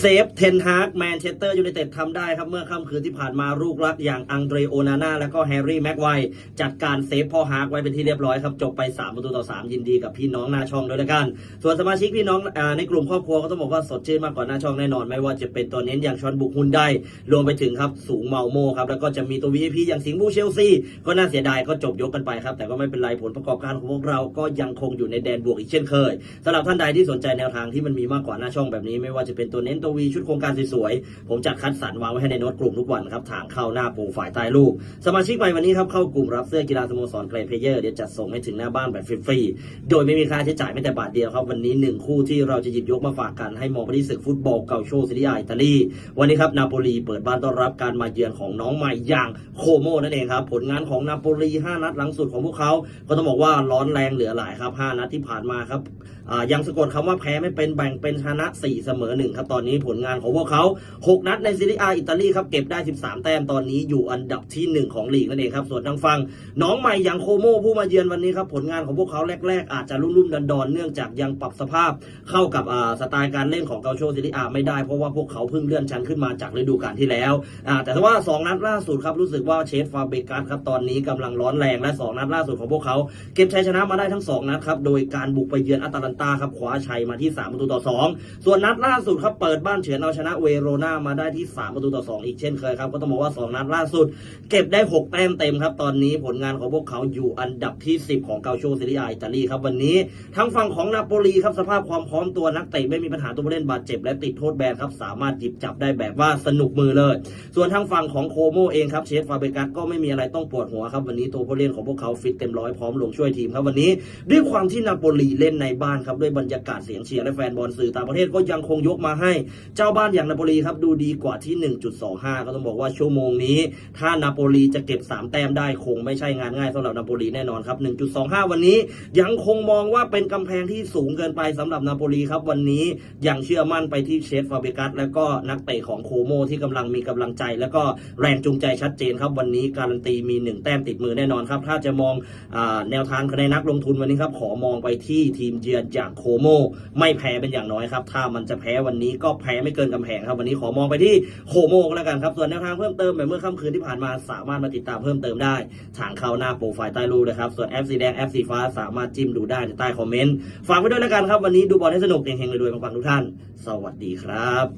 เซฟเทนฮาร์กแมนเชสเตอร์ยูไนเต็ดทำได้ครับ เมื่อค่ำคืนที่ผ่านมาลูกรักอย่างอังเดรโอนาน่าและก็แฮร์รี่แม็กไวร์จัดการเซฟพ่อฮาร์กไว้เป็นที่เรียบร้อยครับ จบไป 3 ประตูต่อ 3 ยินดีกับพี่น้องหน้าช่องด้วยละกัน ส่วนสมาชิกพี่น้องอในกลุ่มครอบครัวก็ต้องบอกว่าสดชื่นมากกว่าหน้าช่องแน่นอน ไม่ว่าจะเป็นตัวเน้นอย่างชอนบุกฮุนได้รวมไปถึงครับสูงเมาโมครับแล้วก็จะมีตัว VIP อย่างสิงห์บูเชลซีก็น่าเสียดายก็จบยกกันไปครับแต่ก็ไม่เป็นไรผลประกอบการของพวกเราก็ยังคงอยู่ในแดนบวกอีกเช่นเคยสำหรับท่านใดที่สนใจแนวทางที่มันมีมากกว่าหน้าช่องแบบนี้ไม่ว่าจะเป็นตัวเน้นตวีชุดโครงการสวยๆ ผมจัดคัดสรรวางไว้ให้ในโน้ตกลุ่มทุกวันครับ ทางเข้าหน้าปรไฟล์ใต้รูปสมาชิกใหม่วันนี้ครับ เข้ากลุ่มรับเสื้อกีฬาสโมสรเกรย์เพลเยอร์เดี๋ยวจัดส่งให้ถึงหน้าบ้านแบบฟรีๆ โดยไม่มีค่าใช้จ่ายแม้แต่บาทเดียวครับ วันนี้หนึ่งคู่ที่เราจะหยิบยกมาฝากกันให้มองไปที่ศึกฟุตบอลเกาโชซีรีอาอิตาลี วันนี้ครับนาโปลีเปิดบ้านต้อนรับการมาเยือนของน้องใหม่อย่างโคโมนั่นเองครับผลงานของนาโปลี5นัดหลังสุดของพวกเขาก็ต้องบอกว่าร้อนแรงเหลือหลายครับ5นัดที่ผ่านมาครับยังสะกดคำว่าแพ้ไม่เป็นแบ่งเป็นชนะ4เสมอ1ครับตอนนี้ผลงานของพวกเขา 6 นัดในซีรีอาอิตาลีครับเก็บได้ 13 แต้มตอนนี้อยู่อันดับทีหนึ่1 ของลีกนั่นเองครับส่วนทางฝั่งน้องใหม่อย่างโคโมผู้มาเยือนวันนี้ครับผลงานของพวกเขาแรก ๆ อาจจะรุ่มๆดอนๆเนื่องจากยังปรับสภาพเข้ากับสไตล์การเล่นของเกาโชซีรีอาไม่ได้เพราะว่าพวกเขาเพิ่งเลื่อนชั้นขึ้นมาจากฤดูกาลที่แล้วแต่ว่า 2 นัดล่าสุดครับรู้สึกว่าเชฟฟาเบกัสครับตอนนี้กำลังร้อนแรงและ 2 นัดล่าสุดของพวกเขา เก็บชัยชนะมาได้ทั้ง 2 นัดครับโดยการบุกไปเยือนอัตแลนตาครับคว้าชัยมาที่3ประตูต่อ 2 ส่วนนัดล่าสุดครับเปิดบ้านเฉือนเอาชนะเวโรนามาได้ที่ 3 ประตูต่อ 2 อีกเช่นเคยครับ ก็ต้องบอกว่า 2 นัดล่าสุด เก็บได้ 6 แต้มเต็มครับ ตอนนี้ผลงานของพวกเขาอยู่อันดับที่ 10 ของเกาโชซีรีอาอิตาลีครับ วันนี้ทั้งฝั่งของนาโปลีครับสภาพความพร้อมตัวนักเตะไม่มีปัญหาตัวผู้เล่นบาดเจ็บและติดโทษแบนครับสามารถหยิบจับได้แบบว่าสนุกมือเลย ส่วนทางฝั่งของโคโมเองครับเชฟฟาเบกัสก็ไม่มีอะไรต้องปวดหัวครับวันนี้ตัวผู้เล่นของพวกเขาฟิตเต็มร้อยพร้อมลงช่วยทีมครับวันนี้ ด้วยความที่นาโปลีเล่นในบ้านครับด้วยบรรยากาศเสียงเชียร์และแฟนบอลสื่อต่างประเทศก็ยังคงยกมาให้เจ้าบ้านอย่างนาโปลีครับดูดีกว่าที่ 1.25 ก็ต้องบอกว่าชั่วโมงนี้ ถ้านาโปลีจะเก็บ 3 แต้มได้คงไม่ใช่งานง่ายสำหรับนาโปลีแน่นอนครับ 1.25 วันนี้ยังคงมองว่าเป็นกำแพงที่สูงเกินไปสำหรับนาโปลีครับวันนี้ยังเชื่อมั่นไปที่เชฟฟาเบกัสและก็นักเตะของโคโมที่กำลังมีกำลังใจ และก็แรงจูงใจชัดเจนครับวันนี้การันตีมี 1 แต้มติดมือแน่นอนครับถ้าจะมองอแนวทางในนักลงทุนวันนี้ครับขอมองไปที่ทีมเยือนอย่างโคโมไม่แพ้เป็นอย่างน้อยครับถ้ามันจะแพ้วันนี้ก็แพ้ไม่เกินกำแพงครับวันนี้ขอมองไปที่โคโมก็แล้วกันครับส่วนแนวทางเพิ่มเติมแบบเมื่อค่ำคืนที่ผ่านมาสามารถมาติดตามเพิ่มเติมได้ ทางเข้าหน้าโปรไฟล์ใต้รูปนะครับส่วนแอปสีแดงแอปสีฟ้าสามารถจิ้มดูได้ในใต้คอมเมนต์ฝากไว้ด้วยแล้วกันครับวันนี้ดูบอลให้สนุกเฮงๆรวยๆปังๆทุกท่าน สวัสดีครับ